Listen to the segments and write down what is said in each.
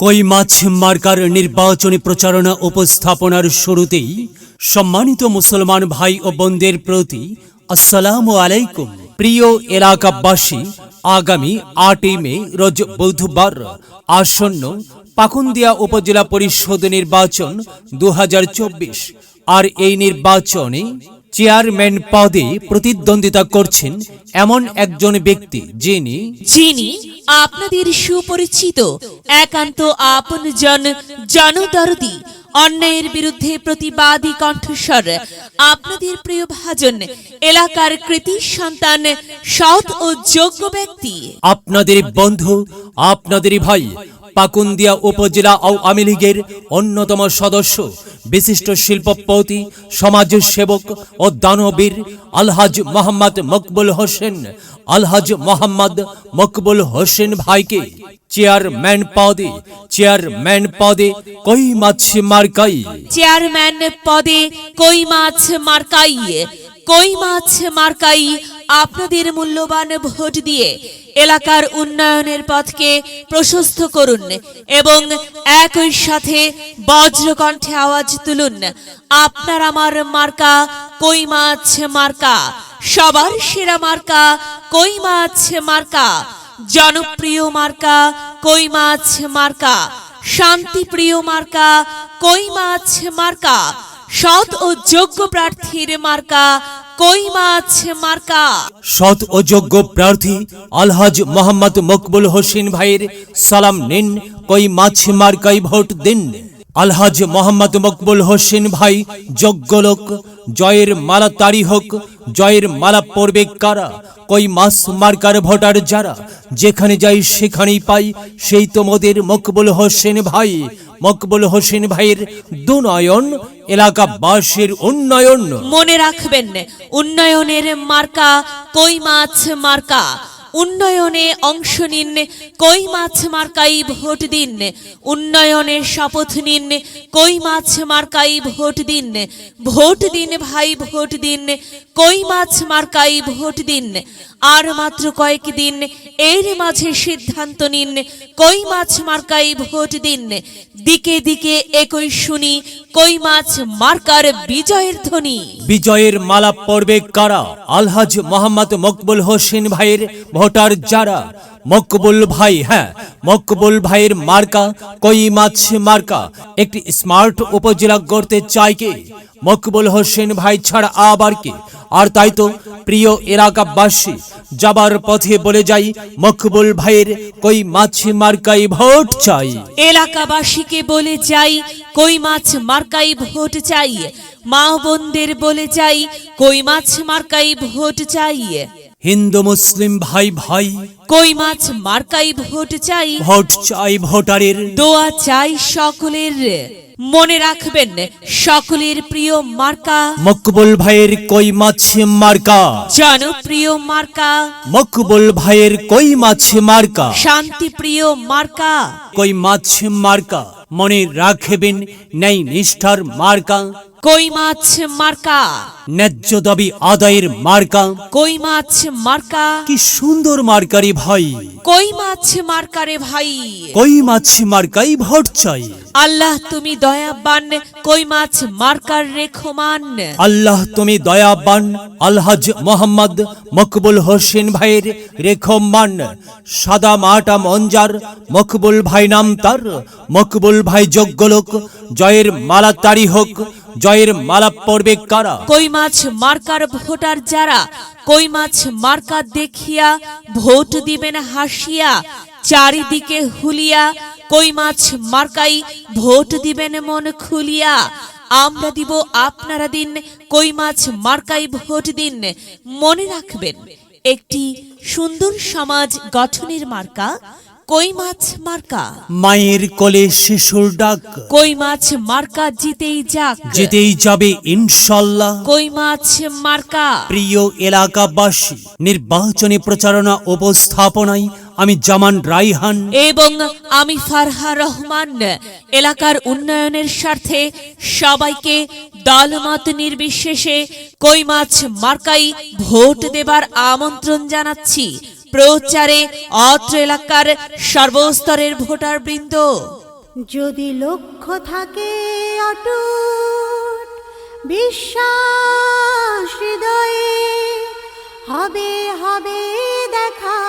কই মাছ মার্কার নির্বাচনী প্রচারণা উপস্থাপনার শুরুতেই সম্মানিত মুসলমান ভাই ও বোনদের প্রতি আসসালামু আলাইকুম। প্রিয় এলাকাবাসী, আগামী আটই মে, রোজ বুধবার আসন্ন পাকুন্দিয়া উপজেলা পরিষদ নির্বাচন দু হাজার চব্বিশ। আর এই নির্বাচনে চেয়ারম্যান পদে প্রতিদ্বন্দ্বিতা করছেন এমন একজন ব্যক্তি যিনি যিনি আপনাদের সুপরিচিত একান্ত আপনজন জনদরদি অন্যায়ের বিরুদ্ধে প্রতিবাদী কণ্ঠস্বর আপনাদের প্রিয় ভাজন এলাকার কৃতি সন্তান সৎ ও যোগ্য ব্যক্তি। আপনাদের বন্ধু আপনাদেরই ভাই পাকুন্দিয়া উপজেলা আওয়ামী লীগের অন্যতম সদস্য, বিশিষ্ট শিল্পপতি সমাজ সেবক ও দানবীর আলহাজ মোহাম্মদ মকবুল হোসেন। আলহাজ মোহাম্মদ মকবুল হোসেন ভাইকে চেয়ারম্যান পদে চেয়ারম্যান পদে কই মাছ মার্কাই। চেয়ারম্যান পদে কই মাছ মার্কাই। কই মাছ মার্কাই আপনাদের মূল্যবান ভোট দিয়ে এলাকার উন্নয়নের পথকে প্রশস্ত করুন এবং একই সাথে বজ্রকণ্ঠে আওয়াজ তুলুন। আপনার আমার মার্কা কই মাছ মার্কা? সবার সেরা মার্কা কই মাছ মার্কা? জনপ্রিয় মার্কা কই মাছ মার্কা? শান্তিপ্রিয় মার্কা কই মাছ মার্কা? সৎ ও যোগ্য প্রার্থীর মার্কা কই মাছ প্রার্থী আলহাজ মোহাম্মদ মকবুল হোসেন ভাইয়ের সালাম নিন। কই মাছ, মার্কাই ভোট দিন। আলহাজ মোহাম্মদ মকবুল হোসেন ভাই, যোগ্য লোক। জয়ের মালা তারি হোক, জয়ের মালা পড়বে কারা? কই মাছ, মার্কার ভোটার যারা? যেখানে যাই সেখানেই পাই। সেই তোমাদের মকবুল হোসেন ভাই। মকবুল হোসেন ভাইয়ের দুনয়ন এলাকাবাসীর উন্নয়ন। মনে রাখবেন, উন্নয়নের মার্কা কই মাছ মার্কা? উন্নয়নে অংশ নিন, কই মাছ মার্কাই ভোট দিন? উন্নয়নের শপথ নিন, কই মাছ মার্কাই ভোট দিন? ভোট দিন ভাই, ভোট দিন, কই মাছ মার্কাই ভোট দিন? আর মাত্র কয়েক দিন, এর মাঝে সিদ্ধান্ত নিন, কই মাছ মার্কাই ভোট দিন? দিকে দিকে একই শুনি কই মাছ মার্কার বিজয়ের ধ্বনি? বিজয়ের মালা পড়বে কারা? আলহাজ মোহাম্মদ মকবুল হোসেন ভাইয়ের ভোটার যারা? মকবুল ভাই হ্যাঁ মকবুল ভাইয়ের মার্কা, কই মাছ মার্কা? একটি স্মার্ট উপজেলা গড়তে চায় কে? মকবুল হোসেন ভাই ছাড়া আবার কে? আর তাই তো প্রিয় এলাকাবাসী যাবার পথে বলে যাই মকবুল ভাইয়ের কই মাছ মার্কাই ভোট চাই। এলাকাবাসীকে বলে যাই কই মাছ মার্কাই ভোট চাই। মা বোনদের বলে যাই কই মাছ মার্কাই ভোট চাই। হিন্দু মুসলিম ভাই ভাই। কই মাছ মার্কাই ভোট চাই। ভোট চাই ভোটারের। দোয়া চাই সকলের। মনে রাখবেন সকলের প্রিয় মার্কা। মকবুল ভাইয়ের কই মাছ মার্কা? জনপ্রিয় মার্কা। মকবুল ভাইয়ের কই মাছ মার্কা? শান্তিপ্রিয় মার্কা। কই মাছ মার্কা? মনে রাখবেন নেই নিষ্ঠার মার্কা। কই মাছ মার্কা? ন্যায্য দাবি আদায়ের মার্কা? কই মাছ মার্কা? কি সুন্দর মার্কারি ভাই। কই মাছ মার্কারে ভাই? কই মাছ মার্কাই ভোট চাই। আল্লাহ তুমি দয়াবান কই মাছ মার্কার রেখমান আল্লাহ তুমি দয়াবান আলহাজ মোহাম্মদ মকবুল হোসেন ভাইয়ের রেখমান সাদা মাটা মঞ্জার মকবুল ভাই নাম তার মকবুল ভাই যোগ্য লোক জয়ের মালা তারি হোক জয়ের মালা পড়বে কারা? কই মাছ মার্কার ভোটার যারা? কই মাছ মার্কা দেখিয়া ভোট দিবেন হাসিয়া? চারিদিকে হুলিয়া, কই মাছ মার্কাই ভোট দিবেন মন খুলিয়া? আমরা দিব আপনারা দিন, কই মাছ মার্কাই ভোট দিন। মনে রাখবেন, একটি সুন্দর সমাজ গঠনের মার্কা কই মাছ মার্কা? মায়ের কোলে শিশুর ডাক। কই মাছ মার্কা জিতেই যাক। যেতেই যাবে ইনশাল্লাহ। কই মাছ মার্কা? প্রিয় এলাকাবাসী নির্বাচনী প্রচারণা উপস্থাপনায় আমি জামান রাইহান এবং আমি ফারহা রহমান। এলাকার উন্নয়নের স্বার্থে সবাইকে দলমত নির্বিশেষে কই মাছ মার্কাই ভোট দেবার আমন্ত্রণ জানাচ্ছি। প্রচারে অত্র এলাকার সর্বস্তরের ভোটার বৃন্দ। যদি লক্ষ্য থাকে অটুট, বিশ্বাস হৃদয়ে হবে হবে দেখা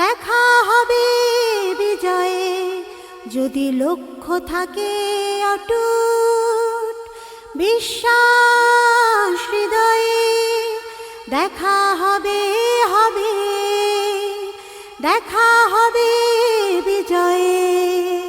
দেখা হবে বিজয়ে। যদি লক্ষ্য থাকে অটুট, বিশ্বাস হৃদয়ে দেখা হবে হবে দেখা হবে বিজয়ে।